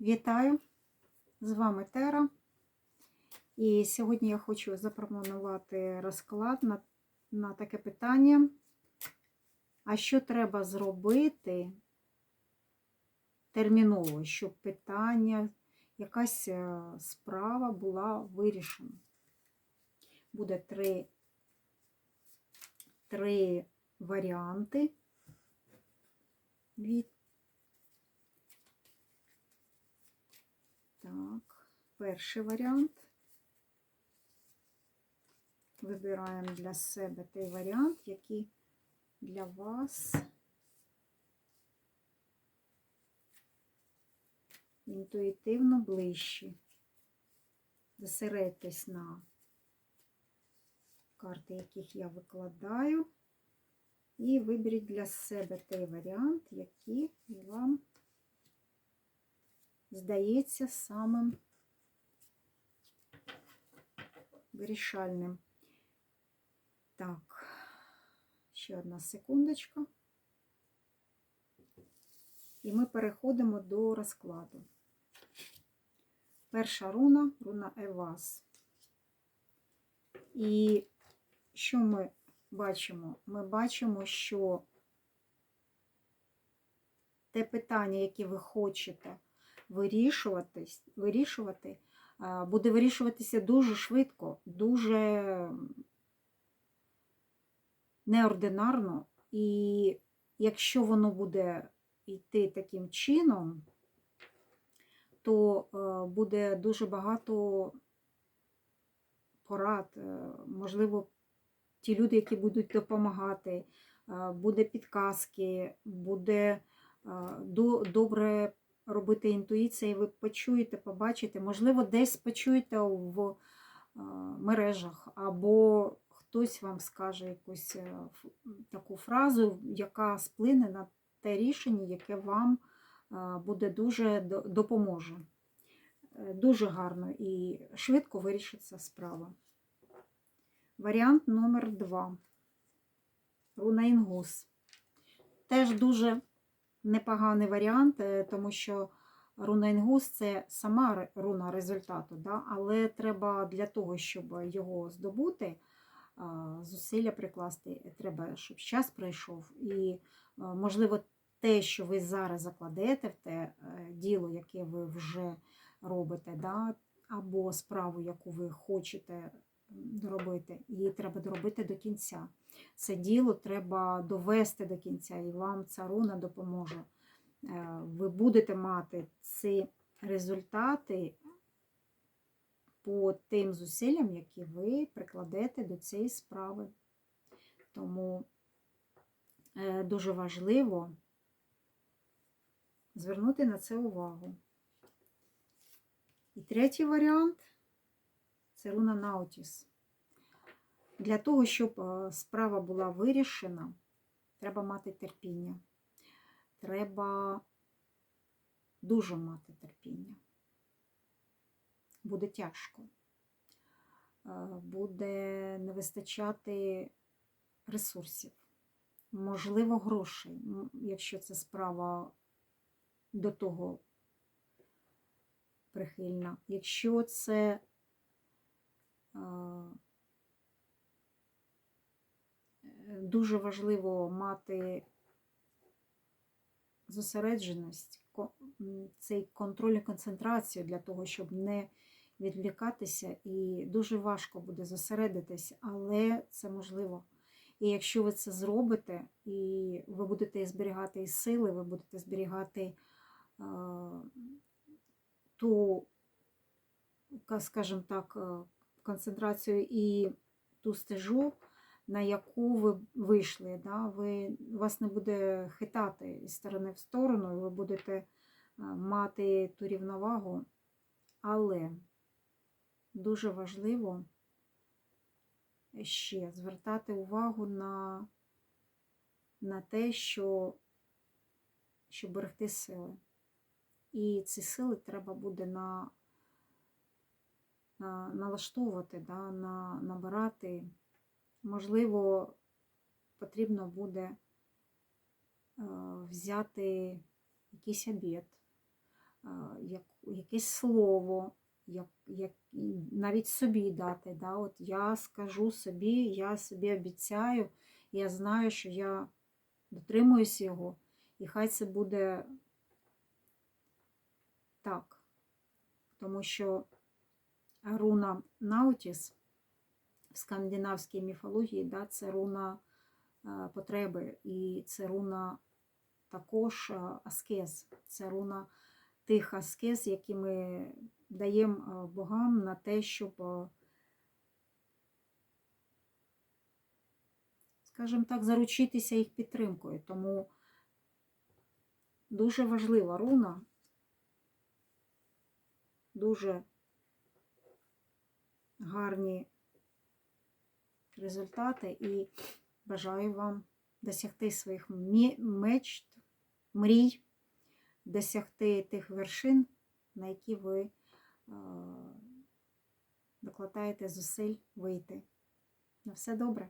Вітаю! З вами Тера. І сьогодні я хочу запропонувати розклад на, на таке питання. А що треба зробити терміново, щоб питання, якась е, справа була вирішена? Буде три, три варіанти від Так, перший варіант. Вибираємо для себе той варіант, який для вас інтуїтивно ближчий. Зосередьтесь на карти, яких я викладаю, і виберіть для себе той варіант, який здається самим вирішальним. Так, ще одна секундочка. І ми переходимо до розкладу. Перша руна руна Евас. І що ми бачимо? Ми бачимо, що те питання, яке ви хочете вирішуватись, вирішувати, буде вирішуватися дуже швидко, дуже неординарно. І якщо воно буде йти таким чином, то буде дуже багато порад, можливо, ті люди, які будуть допомагати, буде підказки, буде добре робити інтуїція, і ви почуєте, побачите, можливо, десь почуєте в мережах, або хтось вам скаже якусь е, таку фразу, яка сплине на те рішення, яке вам буде дуже допоможе. Е, дуже гарно і швидко вирішиться справа. Варіант номер два. Руна Інгус. Теж дуже непоганий варіант, е, тому що руна Інгус це сама руна результату, да? але треба для того, щоб його здобути, зусилля прикласти, треба, щоб час пройшов. І, можливо, те, що ви зараз закладете в те е, діло, яке ви вже робите, да? або справу, яку ви хочете доробити, її треба доробити до кінця. Це діло треба довести до кінця, і вам ця руна допоможе. Е, ви будете мати ці результати по тим зусиллям, які ви прикладете до цієї справи. Тому е, дуже важливо звернути на це увагу. І третій варіант це руна Наутіс. Для того, щоб е, справа була вирішена, треба мати терпіння. Треба дуже мати терпіння. Буде тяжко. Е, буде не вистачати ресурсів, можливо, грошей, якщо це справа до того прихильна. Якщо це дуже важливо мати зосередженість, цей контроль і концентрацію для того, щоб не відвлікатися, і дуже важко буде зосередитись, але це можливо. І якщо ви це зробите, і ви будете зберігати і сили, ви будете зберігати ту, скажімо так, концентрацію і ту стежу, на яку ви вийшли. Да? Ви, Вас не буде хитати із сторони в сторону, ви будете мати ту рівновагу. Але дуже важливо ще звертати увагу на на те, що щоб берегти сили. І ці сили треба буде на налаштовувати, да, на, набирати. Можливо, потрібно буде взяти якийсь обід, якесь слово, як, як, навіть собі дати. Да? От я скажу собі, я собі обіцяю, я знаю, що я дотримуюсь його, і хай це буде так. Тому що руна Наутіс. В скандинавській міфології да, це руна е, потреби, і це руна також е, аскез, це руна тих аскез, які ми даємо е, богам на те, щоб, скажімо так, заручитися їх підтримкою. Тому дуже важлива руна, дуже гарні результати і бажаю вам досягти своїх мечт, мрій, досягти тих вершин, на які ви е, докладаєте зусиль вийти. На все добре.